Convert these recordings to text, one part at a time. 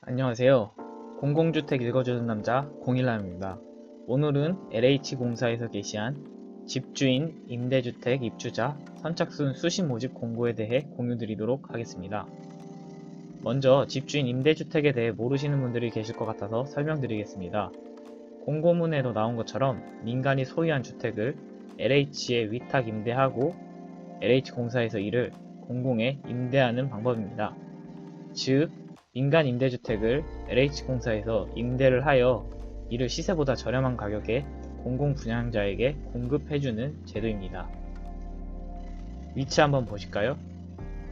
안녕하세요. 공공주택 읽어주는 남자 0일남입니다. 오늘은 LH공사에서 게시한 집주인 임대주택 입주자 선착순 수신 모집 공고에 대해 공유드리도록 하겠습니다. 먼저 집주인 임대주택에 대해 모르시는 분들이 계실 것 같아서 설명드리겠습니다. 공고문에도 나온 것처럼 민간이 소유한 주택을 LH에 위탁 임대하고 LH공사에서 이를 공공에 임대하는 방법입니다. 즉, 민간 임대주택을 LH공사에서 임대를 하여 이를 시세보다 저렴한 가격에 공공 분양자에게 공급해주는 제도입니다. 위치 한번 보실까요?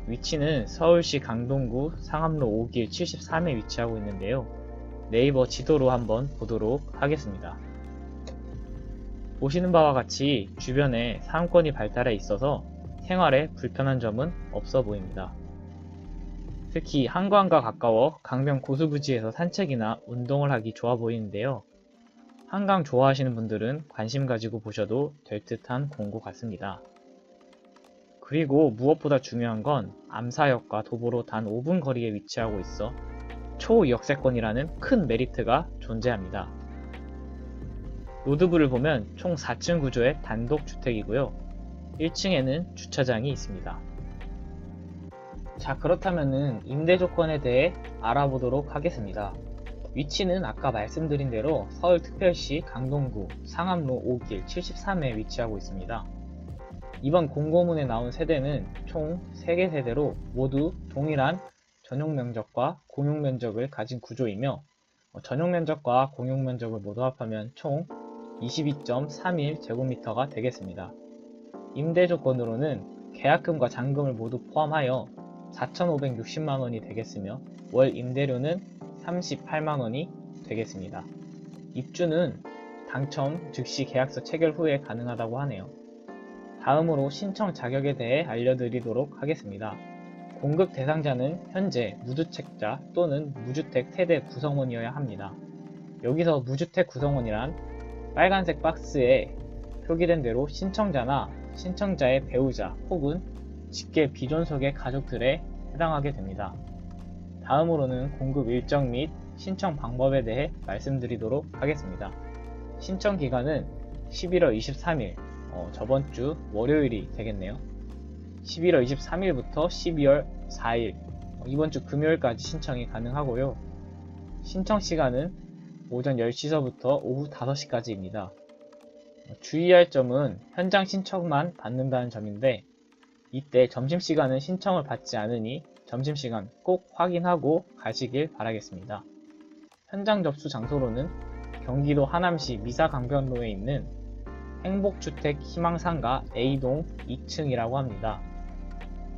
위치는 서울시 강동구 상암로 5길 73에 위치하고 있는데요. 네이버 지도로 한번 보도록 하겠습니다. 보시는 바와 같이 주변에 상권이 발달해 있어서 생활에 불편한 점은 없어 보입니다. 특히 한강과 가까워 강변 고수부지에서 산책이나 운동을 하기 좋아 보이는데요. 한강 좋아하시는 분들은 관심 가지고 보셔도 될 듯한 공고 같습니다. 그리고 무엇보다 중요한 건 암사역과 도보로 단 5분 거리에 위치하고 있어 초역세권이라는 큰 메리트가 존재합니다. 로드뷰를 보면 총 4층 구조의 단독주택이고요. 1층에는 주차장이 있습니다. 자, 그렇다면은 임대 조건에 대해 알아보도록 하겠습니다. 위치는 아까 말씀드린 대로 서울특별시 강동구 상암로 5길 73에 위치하고 있습니다. 이번 공고문에 나온 세대는 총 3개 세대로 모두 동일한 전용 면적과 공용 면적을 가진 구조이며 어, 전용 면적과 공용 면적을 모두 합하면 총 22.31 제곱미터가 되겠습니다. 임대 조건으로는 계약금과 잔금을 모두 포함하여 4,560만원이 되겠으며 월 임대료는 38만원이 되겠습니다. 입주는 당첨 즉시 계약서 체결 후에 가능하다고 하네요. 다음으로 신청 자격에 대해 알려드리도록 하겠습니다. 공급 대상자는 현재 무주택자 또는 무주택 세대 구성원이어야 합니다. 여기서 무주택 구성원이란 빨간색 박스에 표기된 대로 신청자나 신청자의 배우자 혹은 직계 비존속의 가족들에 해당하게 됩니다. 다음으로는 공급 일정 및 신청 방법에 대해 말씀드리도록 하겠습니다. 신청 기간은 11월 23일, 어, 저번 주 월요일이 되겠네요. 11월 23일부터 12월 4일, 어, 이번 주 금요일까지 신청이 가능하고요. 신청 시간은 오전 10시서부터 오후 5시까지입니다. 주의할 점은 현장 신청만 받는다는 점인데 이때 점심시간은 신청을 받지 않으니 점심시간 꼭 확인하고 가시길 바라겠습니다. 현장 접수 장소로는 경기도 하남시 미사강변로에 있는 행복주택 희망상가 A동 2층이라고 합니다.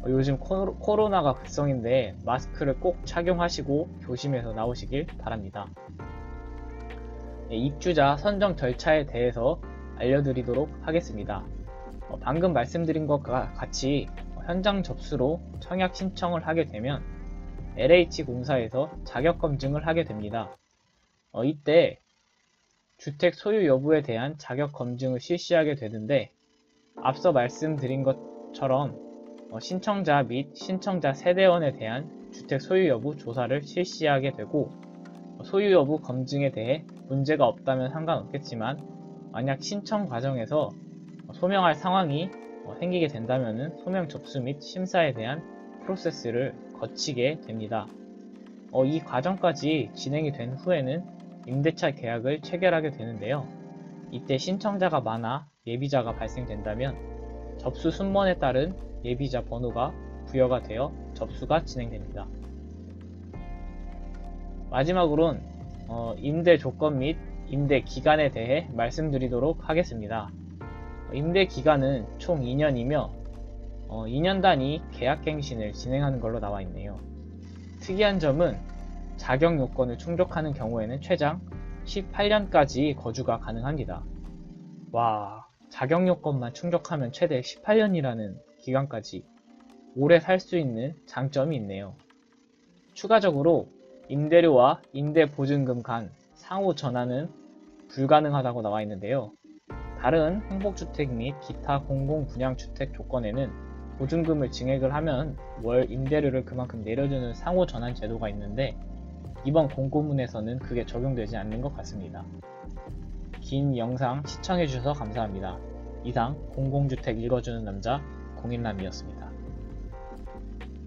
어, 요즘 코로- 코로나가 극성인데 마스크를 꼭 착용하시고 조심해서 나오시길 바랍니다. 네, 입주자 선정 절차에 대해서 알려드리도록 하겠습니다. 어, 방금 말씀드린 것과 같이 현장 접수로 청약 신청을 하게 되면 LH공사에서 자격 검증을 하게 됩니다. 어, 이때 주택 소유 여부에 대한 자격 검증을 실시하게 되는데 앞서 말씀드린 것처럼 어, 신청자 및 신청자 세대원에 대한 주택 소유 여부 조사를 실시하게 되고 어, 소유 여부 검증에 대해 문제가 없다면 상관없겠지만 만약 신청 과정에서 어, 소명할 상황이 어, 생기게 된다면 소명 접수 및 심사에 대한 프로세스를 거치게 됩니다. 어, 이 과정까지 진행이 된 후에는 임대차 계약을 체결하게 되는데요. 이때 신청자가 많아 예비자가 발생된다면 접수 순번에 따른 예비자 번호가 부여가 되어 접수가 진행됩니다. 마지막으론 어, 임대 조건 및 임대 기간에 대해 말씀드리도록 하겠습니다. 임대 기간은 총 2년이며 2년 단위 계약갱신을 진행하는 걸로 나와 있네요. 특이한 점은 자격 요건을 충족하는 경우에는 최장 18년까지 거주가 가능합니다. 와, 자격 요건만 충족하면 최대 18년이라는 기간까지 오래 살 수 있는 장점이 있네요. 추가적으로 임대료와 임대 보증금 간 상호 전환은 불가능하다고 나와 있는데요. 다른 행복주택 및 기타 공공분양주택 조건에는 보증금을 증액을 하면 월 임대료를 그만큼 내려주는 상호 전환 제도가 있는데 이번 공고문에서는 그게 적용되지 않는 것 같습니다. 긴 영상 시청해주셔서 감사합니다. 이상 공공주택 읽어주는 남자 공인남이었습니다.